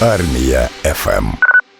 Армія ФМ.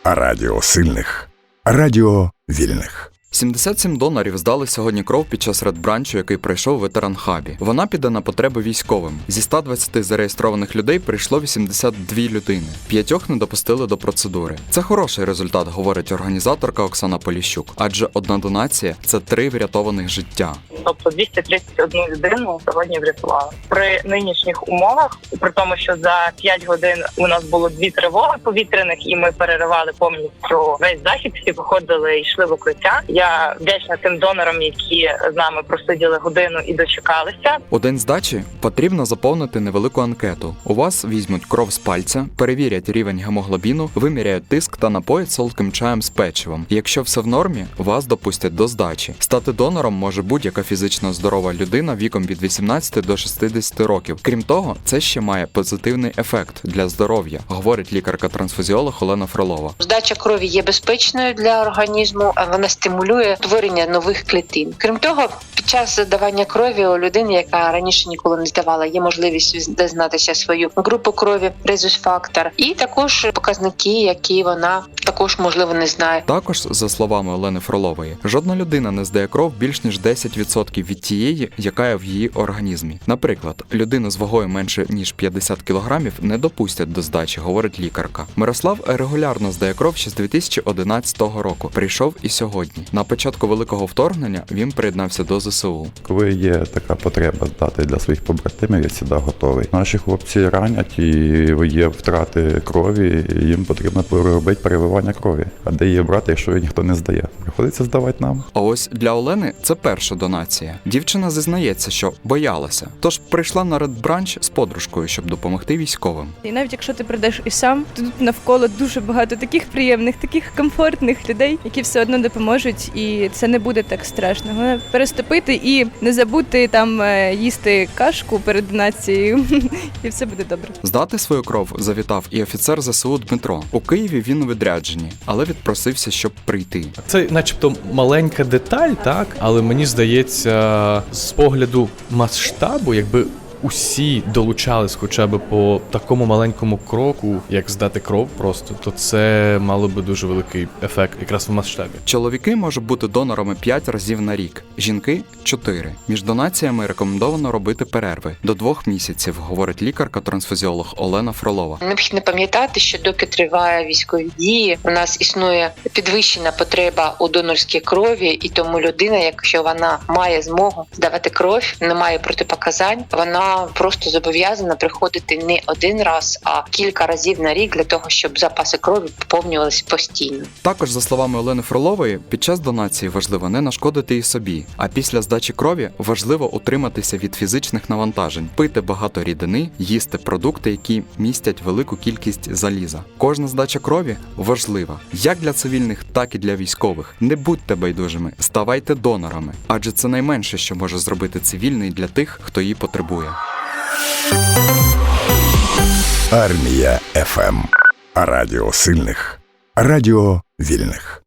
Радіо сильних. Радіо вільних. 77 донорів здали сьогодні кров під час редбранчу, який пройшов в ветеранхабі. Вона піде на потреби військовим. Зі 120 зареєстрованих людей прийшло 82 людини. П'ятьох не допустили до процедури. Це хороший результат, говорить організаторка Оксана Поліщук. Адже одна донація це три врятованих життя. тобто 231 людину сьогодні врятували. При нинішніх умовах, при тому, що за 5 годин у нас було дві тривоги повітряних, і ми переривали повністю весь захід. Всі виходили і йшли в укриття. Я вдячна тим донорам, які з нами просиділи годину і дочекалися. У день здачі потрібно заповнити невелику анкету. У вас візьмуть кров з пальця, перевірять рівень гемоглобіну, виміряють тиск та напоять солодким чаєм з печивом. Якщо все в нормі, вас допустять до здачі. Стати донором може будь-яка фізично здорова людина віком від 18 до 60 років. Крім того, це ще має позитивний ефект для здоров'я, говорить лікарка-трансфузіолог Олена Фролова. Здача крові є безпечною для організму, а вона стимулює творення нових клітин. Крім того, під час здавання крові у людини, яка раніше ніколи не здавала, є можливість дізнатися свою групу крові, резус-фактор, і також показники, які вона також можливо не знає. Також, за словами Олени Фролової, жодна людина не здає кров більш ніж 10% від тієї, яка є в її організмі. Наприклад, людину з вагою менше ніж 50 кг не допустять до здачі, говорить лікарка. Мирослав регулярно здає кров ще з 2011 року. Прийшов і сьогодні. На початку великого вторгнення він приєднався до ЗСУ. Коли є така потреба здати для своїх побратимів, я завжди готовий. Наші хлопці ранять і є втрати крові, їм потрібно робити переливання крові. А де її брати, якщо її ніхто не здає? Приходиться здавати нам. А ось для Олени це перша донація. Дівчина зізнається, що боялася, тож прийшла на редбранч з подружкою, щоб допомогти військовим. І навіть якщо ти прийдеш і сам, то тут навколо дуже багато таких приємних, таких комфортних людей, які все одно допоможуть, і це не буде так страшно. Головне переступити і не забути там е, їсти кашку перед донацією, і все буде добре. Здати свою кров завітав і офіцер ЗСУ Дмитро. У Києві він у відрядженні, але відпросився, щоб прийти. Це, начебто, маленька деталь, так, але мені здається, з погляду масштабу, якби усі долучались хоча б по такому маленькому кроку, як здати кров, просто то це мало би дуже великий ефект, якраз в масштабі. Чоловіки можуть бути донорами 5 разів на рік, жінки 4. Між донаціями рекомендовано робити перерви до двох місяців, говорить лікарка-трансфузіолог Олена Фролова. Необхідно пам'ятати, що доки триває військові дії, у нас існує підвищена потреба у донорській крові, і тому людина, якщо вона має змогу здавати кров, не має протипоказань, просто зобов'язана приходити не один раз, а кілька разів на рік для того, щоб запаси крові поповнювалися постійно. Також, за словами Олени Фролової, під час донації важливо не нашкодити і собі. А після здачі крові важливо утриматися від фізичних навантажень, пити багато рідини, їсти продукти, які містять велику кількість заліза. Кожна здача крові важлива як для цивільних, так і для військових. Не будьте байдужими, ставайте донорами, адже це найменше, що може зробити цивільний для тих, хто її потребує. Армія ФМ. Радіо сильних. Радіо вільних.